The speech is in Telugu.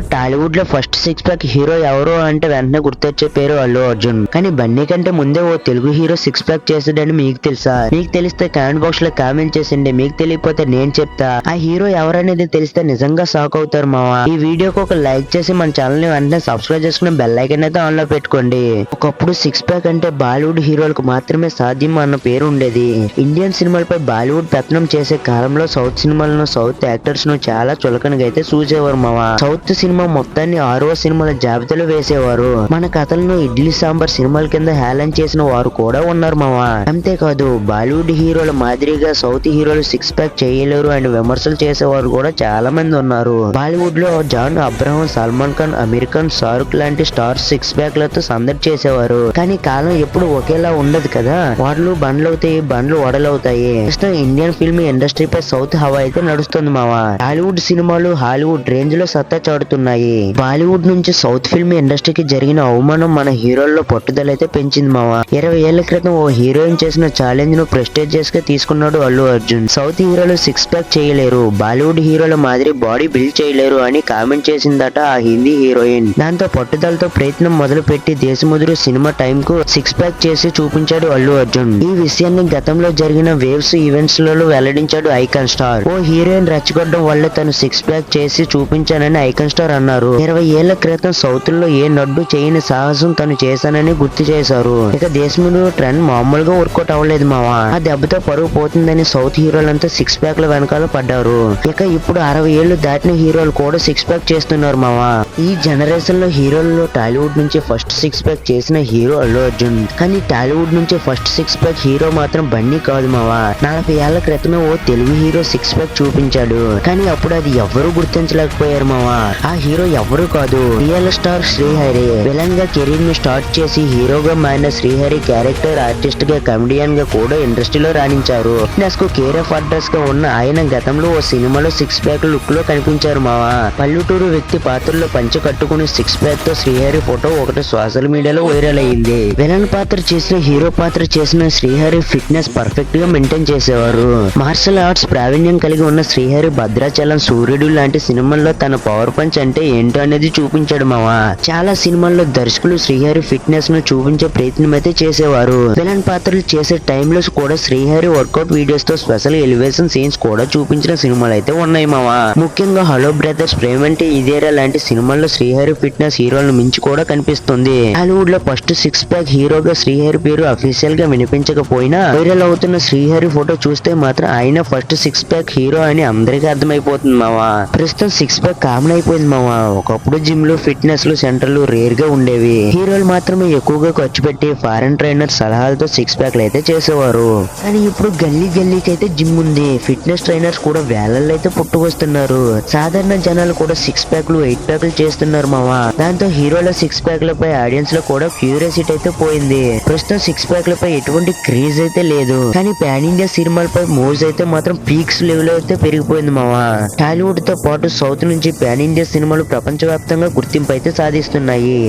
టాలీవుడ్లో ఫస్ట్ సిక్స్ ప్యాక్ హీరో ఎవరు అంటే వెంటనే గుర్తొచ్చే పేరు అల్లు అర్జున్. కానీ బన్నీ కంటే ముందే ఓ తెలుగు హీరో సిక్స్ ప్యాక్ చేసాడని మీకు తెలుసా? మీకు తెలిస్తే కామెంట్ బాక్స్లో కామెంట్ చేసిండి మీకు తెలియకపోతే నేను చెప్తా. ఆ హీరో ఎవరనేది తెలిస్తే నిజంగా షాక్ అవుతారు మావా. ఈ వీడియోకి ఒక లైక్ చేసి మన ఛానల్ని వెంటనే సబ్స్క్రైబ్ చేసుకుని బెల్ ఐకన్ అయితే ఆన్లో పెట్టుకోండి. ఒకప్పుడు సిక్స్ ప్యాక్ అంటే బాలీవుడ్ హీరోలకు మాత్రమే సాధ్యం అన్న పేరు ఉండేది. ఇండియన్ సినిమాలపై బాలీవుడ్ పెత్తనం చేసే కాలంలో సౌత్ సినిమాలను సౌత్ యాక్టర్స్ను చాలా చులకనగా అయితే చూసేవారు మావా. సౌత్ సినిమా సినిమా మొత్తాన్ని ఆరో సినిమాల జాబితాలో వేసేవారు. మన కథలను ఇడ్లీ సాంబార్ సినిమాల కింద హేళన చేసిన వారు కూడా ఉన్నారు మావా. అంతేకాదు బాలీవుడ్ హీరోల మాదిరిగా సౌత్ హీరోలు సిక్స్ ప్యాక్ చేయలేరు అని విమర్శలు చేసేవారు కూడా చాలా మంది ఉన్నారు. బాలీవుడ్లో జాన్ అబ్రహం సల్మాన్ ఖాన్ అమీర్ ఖాన్ షారుఖ్ లాంటి స్టార్ సిక్స్ ప్యాక్లతో సందడి చేసేవారు. కానీ కాలం ఎప్పుడు ఒకేలా ఉండదు కదా. వాడలు బండ్లు అవుతాయి బండ్లు వడలవుతాయి. ప్రస్తుతం ఇండియన్ ఫిల్మ్ ఇండస్ట్రీపై సౌత్ హవా అయితే నడుస్తుంది మావా. టాలీవుడ్ సినిమాలు హాలీవుడ్ రేంజ్లో సత్తా చాటుతున్నాయి బాలీవుడ్ నుంచి సౌత్ ఫిల్మ్ ఇండస్ట్రీకి జరిగిన అవమానం మన హీరోల్లో పట్టుదల అయితే పెంచింది మావా. ఇరవై ఏళ్ళ క్రితం ఓ హీరోయిన్ చేసిన ఛాలెంజ్ను ప్రెస్టేజియస్గా తీసుకున్నాడు అల్లు అర్జున్. సౌత్ హీరోలు సిక్స్ ప్యాక్ చేయలేరు. బాలీవుడ్ హీరోల మాదిరి బాడీ బిల్డ్ చేయలేరు అని కామెంట్ చేసిందట ఆ హిందీ హీరోయిన్. దాంతో పట్టుదలతో ప్రయత్నం మొదలు పెట్టి దేశముదురు సినిమా టైం కు సిక్స్ ప్యాక్ చేసి చూపించాడు అల్లు అర్జున్. ఈ విషయాన్ని గతంలో జరిగిన వేవ్స్ ఈవెంట్స్లలో వెల్లడించాడు ఐకాన్ స్టార్ ఓ హీరోయిన్ రెచ్చగొట్టడం వల్ల తను సిక్స్ ప్యాక్ చేసి చూపించానని ఐకాన్ స్టార్ అన్నారు. ఇరవై ఏళ్ళ క్రితం సౌత్లో ఏ నడ్డు చేయని సాహసం తను చేశానని గుర్తు చేశారు. ఇక దేశముడు ట్రెండ్ మామూలుగా వర్కౌట్ అవ్వలేదు మావా. ఆ దెబ్బతో పరువు పోతుందని సౌత్ హీరోలంతా సిక్స్ ప్యాక్ ల వెనకాల పడ్డారు. ఇక ఇప్పుడు అరవై ఏళ్ళు దాటిన హీరోలు కూడా సిక్స్ ప్యాక్ చేస్తున్నారు మావా. ఈ జనరేషన్లో హీరోలలో టాలీవుడ్ నుంచి ఫస్ట్ సిక్స్ ప్యాక్ చేసిన హీరో అల్లు అర్జున్. కానీ టాలీవుడ్ నుంచి ఫస్ట్ సిక్స్ ప్యాక్ హీరో మాత్రం బన్నీ కాదు మావా. నలభై ఏళ్ళ క్రితమే ఓ తెలుగు హీరో సిక్స్ ప్యాక్ చూపించాడు. కానీ అప్పుడు అది ఎవరు గుర్తించలేకపోయారు మావా. ఆ ఆ హీరో ఎవరు కాదు. Real star Srihari. విలన్గా కెరీర్ని స్టార్ట్ చేసి హీరోగా మారిన శ్రీహరి క్యారెక్టర్ ఆర్టిస్ట్గా కమెడియన్గా కూడా ఇండస్ట్రీలో రాణించారు. ఫిట్నెస్కు కేర్ ఆఫ్ అడ్రస్గా ఉన్న ఆయన గతంలో ఓ సినిమాలో సిక్స్ ప్యాక్ లుక్లో కనిపించారు మావా. పల్లెటూరు వ్యక్తి పాత్రలో పంచ కట్టుకుని సిక్స్ ప్యాక్తో శ్రీహరి ఫోటో ఒకటి సోషల్ మీడియాలో వైరల్ అయ్యింది. విలన్ పాత్ర చేసిన హీరో పాత్ర చేసిన శ్రీహరి ఫిట్నెస్ పర్ఫెక్ట్గా మెయింటైన్ చేసేవారు. మార్షల్ ఆర్ట్స్ ప్రావీణ్యం కలిగి ఉన్న శ్రీహరి భద్రాచలం సూర్యుడు లాంటి సినిమాల్లో తన పవర్ పంచ్ అంటే ఏంటో అనేది చూపించాడు మావా. చాలా సినిమాల్లో దర్శకులు శ్రీహరి ఫిట్నెస్ను చూపించే ప్రయత్నం అయితే చేసేవారు. విలన్ పాత్రలు చేసే టైంలో కూడా శ్రీహరి వర్కౌట్ వీడియోస్తో స్పెషల్ ఎలివేషన్ సీన్స్ కూడా చూపించిన సినిమాలు అయితే ఉన్నాయి మావా. ముఖ్యంగా హలో బ్రదర్స్ ప్రేమంటే ఇదేరా లాంటి సినిమాల్లో శ్రీహరి ఫిట్నెస్ హీరోలను మించి కూడా కనిపిస్తుంది. హాలీవుడ్లో ఫస్ట్ సిక్స్ ప్యాక్ హీరోగా శ్రీహరి పేరు అఫీషియల్గా వినిపించకపోయినా వైరల్ అవుతున్న శ్రీహరి ఫోటో చూస్తే మాత్రం ఆయన ఫస్ట్ సిక్స్ ప్యాక్ హీరో అని అందరికీ అర్థమైపోతుంది మావా. ప్రస్తుతం సిక్స్ ప్యాక్ కామన్ అయిపోయింది మావా ఒకప్పుడు జిమ్లు ఫిట్నెస్లు సెంటర్లు రేర్గా ఉండేవి. హీరోలు మాత్రమే ఎక్కువగా ఖర్చు పెట్టి ఫారెన్ ట్రైనర్ సలహాలతో సిక్స్ ప్యాక్లు అయితే చేసేవారు. కానీ ఇప్పుడు గల్లీ గల్లీకి అయితే జిమ్ ఉంది. ఫిట్నెస్ ట్రైనర్స్ కూడా వేలల్లో అయితే పుట్టుకొస్తున్నారు. సాధారణ జనాలు కూడా సిక్స్ ప్యాక్లు ఎయిట్ ప్యాక్లు చేస్తున్నారు మావా. దాంతో హీరోల సిక్స్ ప్యాక్లపై ఆడియన్స్లో కూడా క్యూరియాసిటీ అయితే పోయింది. ప్రస్తుతం సిక్స్ ప్యాక్లపై ఎటువంటి క్రేజ్ అయితే లేదు. కానీ పాన్ ఇండియా సినిమాలపై మూవ్స్ అయితే మాత్రం పీక్స్ లెవెల్ అయితే పెరిగిపోయింది మావా. టాలీవుడ్తో పాటు సౌత్ నుంచి పాన్ ఇండియా సినిమాలు ప్రపంచవ్యాప్తంగా గుర్తింపు అయితే సాధిస్తున్నాయి.